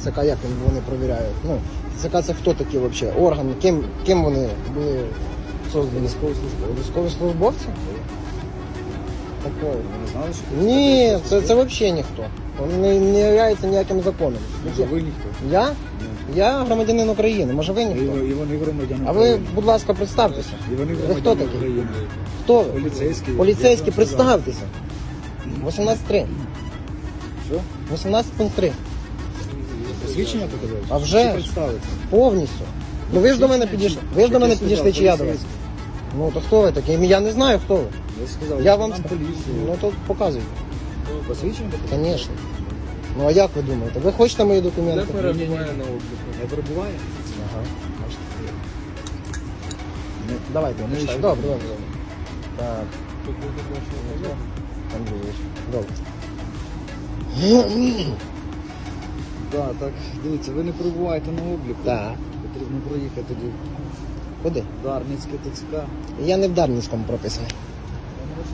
ТЦК, як вони провіряють? Ну, ТЦК це хто такі взагалі? Орган, ким, ким вони були создані? Військовослужбовці. Військовослужбовці? Такого. Ви не знали, що Ні, це, це взагалі ніхто. Він не, не являється ніяким законом. Може, ви ніхто? Я? Я громадянин України, може ви І, ніхто? і вони громадяни А ви, будь ласка, представтеся. І вони Ви громадяни хто такі? України. Хто ви? Поліцейські. Поліцейські, Я вам сказав. представтеся. 18.3. Що? 18.3. Посвідчення показати? А вже Чи ж. Повністю. Ну ви ж до мене підійшли. Ви ж до мене підійшли, чи я до вас? Ну то хто ви такий? Я не знаю, хто ви. Я сказав, Я вам лейтенант поліції. Ну то показуйте. Посвідчення показати? Звісно. Ну а як ви думаєте? Ви хочете мої Де документи? перебуває на обліку? Не перебуває? Ага. Не. Давайте, почитайте. ще- добре, добре, добре. Так, Тут буде Андрійович. Добре. Да, так, дивіться, ви не перебуваєте на обліку. Так. Потрібно проїхати тоді. Куди? Дарницьке ТЦК. Я не в Дарницькому прописаний.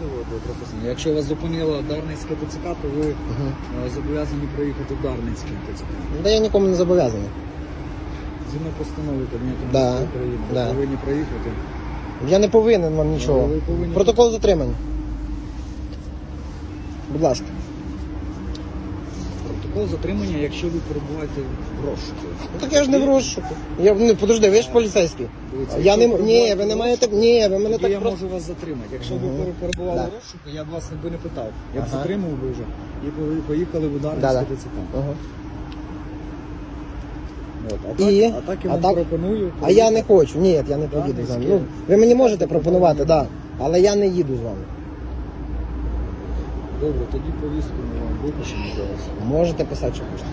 Буде прописано. Якщо вас зупинила Дарницьке ТЦК, то ви е, зобов'язані проїхати в Дарницьке ТЦК. Да я нікому не зобов'язаний. Згідно постанови Кабінету Да, Міністрів України, ви да. повинні проїхати. Я не повинен вам нічого. Ви повинні- Протокол затримання. Будь ласка. Протокол затримання, якщо ви перебуваєте в розшуку. Ну так я ж не в розшуку. Я не подожди, ви ж поліцейський. Дивіться, Я не якщо ні, ви не маєте. Ні, ви мене Тоді так я просто. можу вас затримати. Якщо ви перебували Да. в розшуку, я б вас би не питав. Я б Ага. затримав би вже і поїхали в Дарницьке Да-да. ТЦК. Ага. От, а, І? так, а так я А вам так? пропоную. А я не хочу. Ні, я не поїду з вами. Ну, ви мені можете пропонувати, так. Да, але я не їду з вами. Добре, тоді повістку ми вам випишемо зараз. Можете писати, що хочете.